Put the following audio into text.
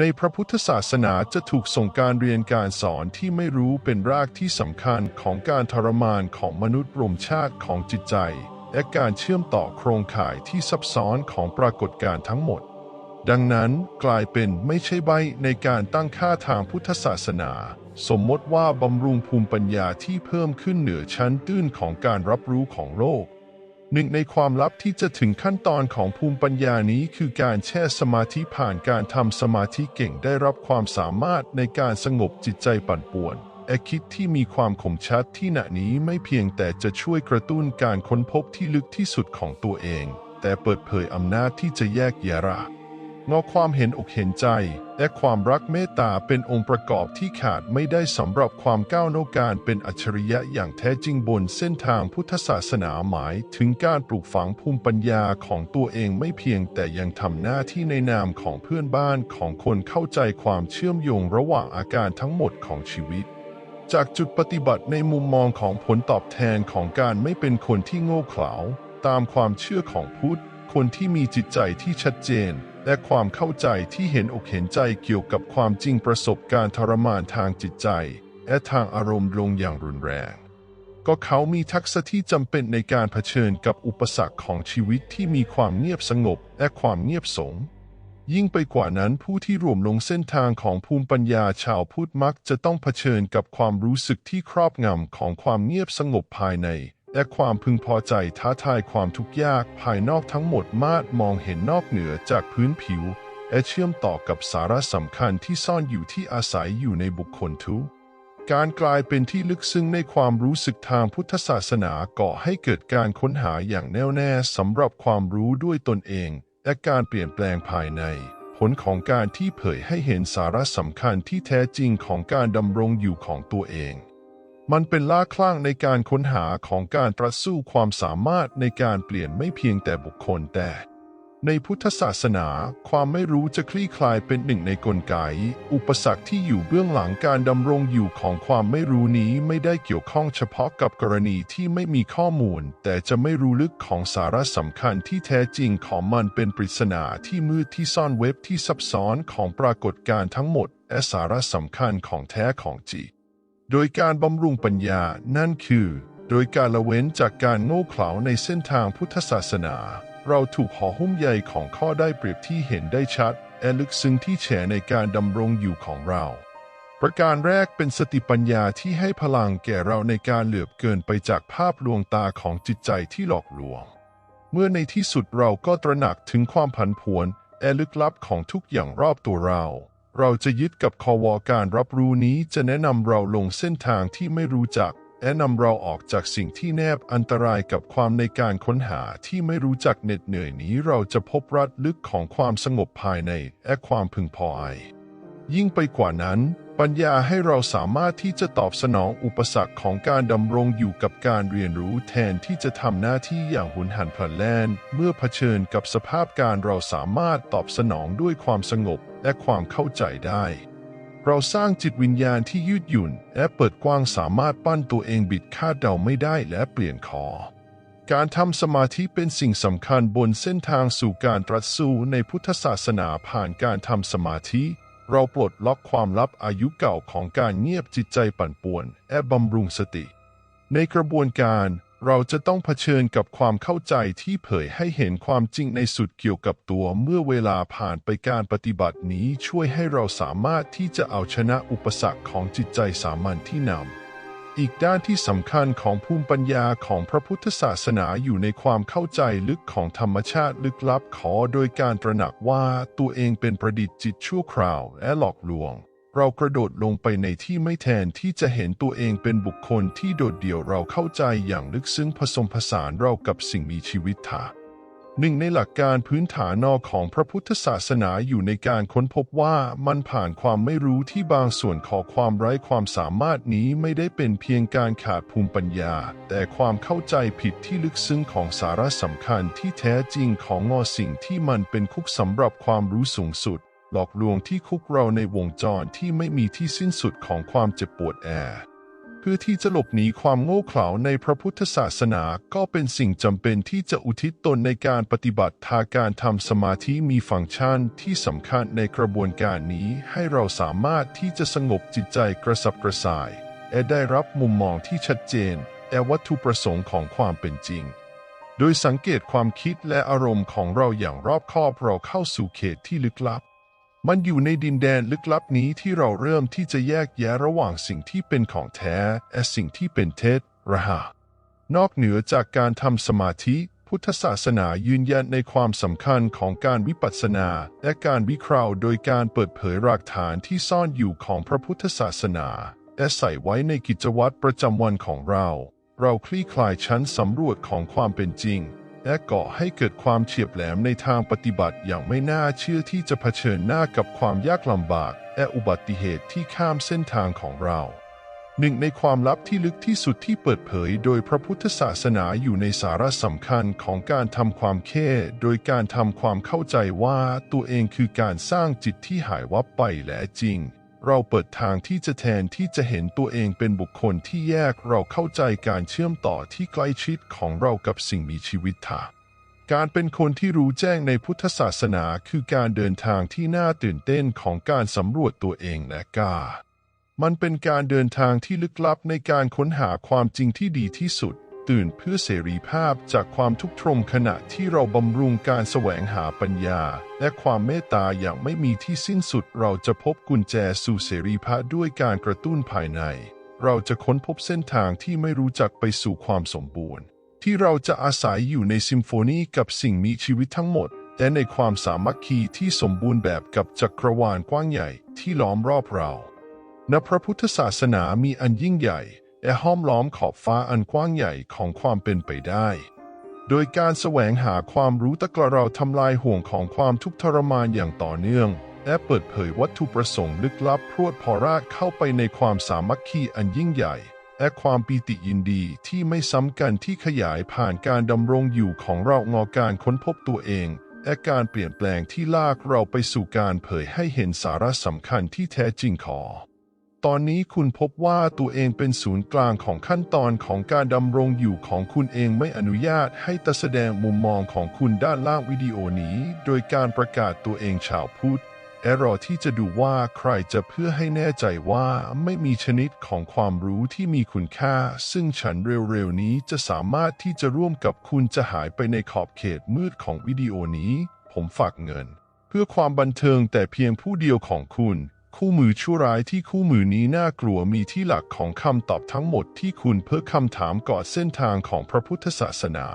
ในพระพุทธศาสนาจะถูกส่งการเรียนการสอนที่ไม่รู้เป็นรากที่สำคัญของการทรมานของมนุษย์รวมชาติของจิตใจ และการเชื่อมต่อโครงข่ายที่ซับซ้อนของปรากฏการณ์ทั้งหมด ดังนั้นกลายเป็นไม่ใช่ใบในการตั้งค่าทางพุทธศาสนา สมมติว่าบำรุงภูมิปัญญาที่เพิ่มขึ้นเหนือชั้นตื้นของการรับรู้ของโลก หนึ่งในความลับที่จะถึงขั้นตอนของภูมิปัญญานี้คือการแช่สมาธิผ่านการทำสมาธิเก่งได้รับความสามารถในการสงบจิตใจปั่นป่วนแอคิดที่มีความคมชัดที่หนานี้ไม่เพียงแต่จะช่วยกระตุ้นการค้นพบที่ลึกที่สุดของตัวเอง แต่เปิดเผยอำนาจที่จะแยกแยะระ งอความเห็นอกเห็นใจ และความรักเมตตาเป็นองค์ประกอบที่ขาดไม่ได้สำหรับความก้าวหน้าการเป็นอัจฉริยะอย่างแท้จริงบนเส้นทางพุทธศาสนาหมาย ถึงการปลูกฝังภูมิปัญญาของตัวเองไม่เพียงแต่ยังทำหน้าที่ในนามของเพื่อนบ้านของคนเข้าใจความเชื่อมโยงระหว่างอาการทั้งหมดของชีวิตจากจุดปฏิบัติในมุมมองของผลตอบแทนของการไม่เป็นคนที่โง่เขลาตามความเชื่อของพุทธ คนที่มีจิตใจที่ชัดเจน และความเข้าใจที่เห็นอกเห็นใจเกี่ยวกับความจริงประสบการณ์ทรมานทางจิตใจ และทางอารมณ์ลงอย่างรุนแรง ก็เขามีทักษะที่จำเป็นในการเผชิญกับอุปสรรคของชีวิตที่มีความเงียบสงบและความเงียบสงบยิ่งไปกว่านั้นผู้ที่รวมลงเส้นทางของภูมิปัญญาชาวพุทธมักจะต้องเผชิญกับความรู้สึกที่ครอบงำของความเงียบสงบภายใน และความพึงพอใจท้าทายความทุกข์ยากภายนอกทั้งหมดมาดมองเห็นนอกเหนือจากพื้นผิว และเชื่อมต่อกับสาระสำคัญที่ซ่อนอยู่ที่อาศัยอยู่ในบุคคลทุกการกลายเป็นที่ลึกซึ้งในความรู้สึกทางพุทธศาสนาก่อให้เกิดการค้นหาอย่างแน่วแน่สำหรับความรู้ด้วยตนเอง และการเปลี่ยนแปลงภายใน ผลของการที่เผยให้เห็นสาระสำคัญที่แท้จริงของการดำรงอยู่ของตัวเอง มันเป็นล่าคลั่งในการค้นหาของการตรัสสู้ความสามารถในการเปลี่ยนไม่เพียงแต่บุคคลแต่ ในพุทธศาสนา ความไม่รู้จะคลี่คลายเป็นหนึ่งในกลไก อุปสรรคที่อยู่เบื้องหลังการดำรงอยู่ของความไม่รู้นี้ไม่ได้เกี่ยวข้องเฉพาะกับกรณีที่ไม่มีข้อมูล แต่จะไม่รู้ลึกของสาระสำคัญที่แท้จริงของมันเป็นปริศนาที่มืดที่ซ่อนเว็บที่ซับซ้อนของปรากฏการณ์ทั้งหมดและสาระสำคัญของแท้ของจิต โดยการบำรุงปัญญานั่นคือ โดยการละเว้นจากการโง่เขลาในเส้นทางพุทธศาสนา เราถูกห่อหุ้มใยของข้อได้เปรียบที่เห็นได้ชัดและลึกซึ้งที่แฉในการดำรงอยู่ของเรา ประการแรกเป็นสติปัญญาที่ให้พลังแก่เราในการเหลือบเกินไปจากภาพลวงตาของจิตใจที่หลอกลวง เมื่อในที่สุดเราก็ตระหนักถึงความผันผวนและลึกลับของทุกอย่างรอบตัวเรา เราจะยึดกับคอวอการรับรู้นี้จะแนะนำเราลงเส้นทางที่ไม่รู้จักและนำเราออกจากสิ่งที่แนบอันตรายกับความในการค้นหาที่ไม่รู้จักเหน็ดเหนื่อยนี้เราจะพบรัดลึกของความสงบภายในและความพึงพอใจยิ่งไปกว่านั้น ปัญญาให้เราสามารถที่จะตอบสนองอุปสรรคของการดำรงอยู่กับการเรียนรู้แทนที่จะทำหน้าที่อย่างหุนหันพลันแล่น เมื่อเผชิญกับสภาพการเราสามารถตอบสนองด้วยความสงบ และความเข้าใจได้ เราสร้างจิตวิญญาณที่ยืดหยุ่น และเปิดกว้างสามารถปั้นตัวเองบิดคาดเดาไม่ได้และเปลี่ยนคอ การทำสมาธิเป็นสิ่งสำคัญบนเส้นทางสู่การตรัสสู้ในพุทธศาสนาผ่านการทำสมาธิ เราปลดล็อกความลับอายุเก่าของการเงียบจิตใจปั่นป่วน และบำรุงสติ ในกระบวนการ เราจะต้องเผชิญกับความเข้าใจที่เผยให้เห็นความจริงในสุดเกี่ยวกับตัว เมื่อเวลาผ่านไปการปฏิบัตินี้ช่วยให้เราสามารถที่จะเอาชนะอุปสรรคของจิตใจสามัญที่นำอีกด้านที่สำคัญของภูมิปัญญาของพระพุทธศาสนาอยู่ในความเข้าใจลึกของธรรมชาติลึกลับขอโดยการตระหนักว่าตัวเองเป็นประดิษฐ์จิตชั่วคราวและหลอกลวง เรากระโดดลงไปในที่ไม่แทนที่จะเห็นตัวเองเป็นบุคคลที่โดดเดี่ยวเราเข้าใจอย่างลึกซึ้งผสมผสานเรากับสิ่งมีชีวิตถาหนึ่งในหลักการพื้นฐานนอกของพระพุทธศาสนาอยู่ในการค้นพบว่ามันผ่านความไม่รู้ที่บางส่วนของความไร้ความสามารถนี้ไม่ได้เป็นเพียงการขาดภูมิปัญญา แต่ความเข้าใจผิดที่ลึกซึ้งของสาระสำคัญที่แท้จริงของงอสิ่งที่มันเป็นคุกสำหรับความรู้สูงสุด หลอกลวงที่คุกเราในวงจรที่ไม่มีที่สิ้นสุดของความเจ็บปวดแอเพื่อที่จะหลบหนีความโง่เขลาในพระพุทธศาสนาก็เป็นสิ่งจำเป็นที่จะอุทิศตนในการปฏิบัติทางการทำสมาธิมีฟังก์ชันที่สำคัญในกระบวนการนี้ให้เราสามารถที่จะสงบจิตใจกระสับกระส่ายและได้รับมุมมองที่ชัดเจนและวัตถุประสงค์ของความเป็นจริง โดยสังเกตความคิดและอารมณ์ของเราอย่างรอบคอบเราเข้าสู่เขตที่ลึกลับ มันอยู่ในดินแดนลึกลับนี้ที่เราเริ่มที่จะแยกแยะระหว่างสิ่งที่เป็นของแท้และสิ่งที่เป็นเท็จระหานอกเหนือจากการทำสมาธิพุทธศาสนายืนยันในความสำคัญของการวิปัสสนา และการวิเคราะห์โดยการเปิดเผยหลักฐานที่ซ่อนอยู่ของพระพุทธศาสนาและใส่ไว้ในกิจวัตรประจำวันของเรา เราคลี่คลายชั้นสำรวจของความเป็นจริง และก่อให้เกิดความเฉียบแหลมในทางปฏิบัติอย่างไม่น่าเชื่อที่จะเผชิญหน้ากับความยากลำบาก และอุบัติเหตุที่ข้ามเส้นทางของเราหนึ่งในความลับที่ลึกที่สุดที่เปิดเผยโดยพระพุทธศาสนาอยู่ในสาระสำคัญของการทำความเข้โดยการทำความเข้าใจว่าตัวเองคือการสร้างจิตที่หายวับไปและจริง เราเปิดทางที่จะแทนที่จะเห็นตัวเองเป็นบุคคลที่แยกเราเข้าใจการเชื่อมต่อที่ใกล้ชิดของเรากับสิ่งมีชีวิตถาการเป็นคนที่รู้แจ้งในพุทธศาสนาคือการเดินทางที่น่าตื่นเต้นของการสำรวจตัวเองและกล้ามันเป็นการเดินทางที่ลึกลับในการค้นหาความจริงที่ดีที่สุด ตื่นเพื่อเสรีภาพจากความทุกข์ทรมขณะที่เราบำรุงการแสวงหาปัญญา และความเมตตาอย่างไม่มีที่สิ้นสุด เราจะพบกุญแจสู่เสรีภาพด้วยการกระตุ้นภายใน เราจะค้นพบเส้นทางที่ไม่รู้จักไปสู่ความสมบูรณ์ ที่เราจะอาศัยอยู่ในซิมโฟนีกับสิ่งมีชีวิตทั้งหมด และในความสามัคคีที่สมบูรณ์แบบกับจักรวาลกว้างใหญ่ที่ล้อมรอบเราณพระพุทธศาสนามีอันยิ่งใหญ่ และห้อมล้อมขอบฟ้าอันกว้างใหญ่ของความเป็นไปได้ โดยการแสวงหาความรู้ตะกละเราทำลายห่วงของความทุกข์ทรมานอย่างต่อเนื่อง และเปิดเผยวัตถุประสงค์ลึกลับพรวดพอรากเข้าไปในความสามัคคีอันยิ่งใหญ่ และความปีติยินดีที่ไม่ซ้ำกันที่ขยายผ่านการดำรงอยู่ของเรางอการค้นพบตัวเองและการเปลี่ยนแปลงที่ลากเราไปสู่การเผยให้เห็นสาระสำคัญที่แท้จริงขอ ตอนนี้คุณพบว่าตัวเองเป็นศูนย์กลางของขั้นตอนของการดำรงอยู่ของคุณเองไม่อนุญาตให้ตแสดงมุมมองของคุณด้านล่างวิดีโอนี้ โดยการประกาศตัวเองชาวพุทธแอรอที่จะดูว่าใครจะเพื่อให้แน่ใจว่าไม่มีชนิดของความรู้ที่มีคุณค่า ซึ่งฉันเร็วๆนี้จะสามารถที่จะร่วมกับคุณจะหายไปในขอบเขตมืดของวิดีโอนี้ ผมฝากเงิน เพื่อความบันเทิงแต่เพียงผู้เดียวของคุณ คู่มือชั่วร้ายที่คู่มือนี้น่ากลัวมีที่หลักของคำตอบทั้งหมดที่คุณเพื่อคำถามก่อเส้นทางของพระพุทธศาสนา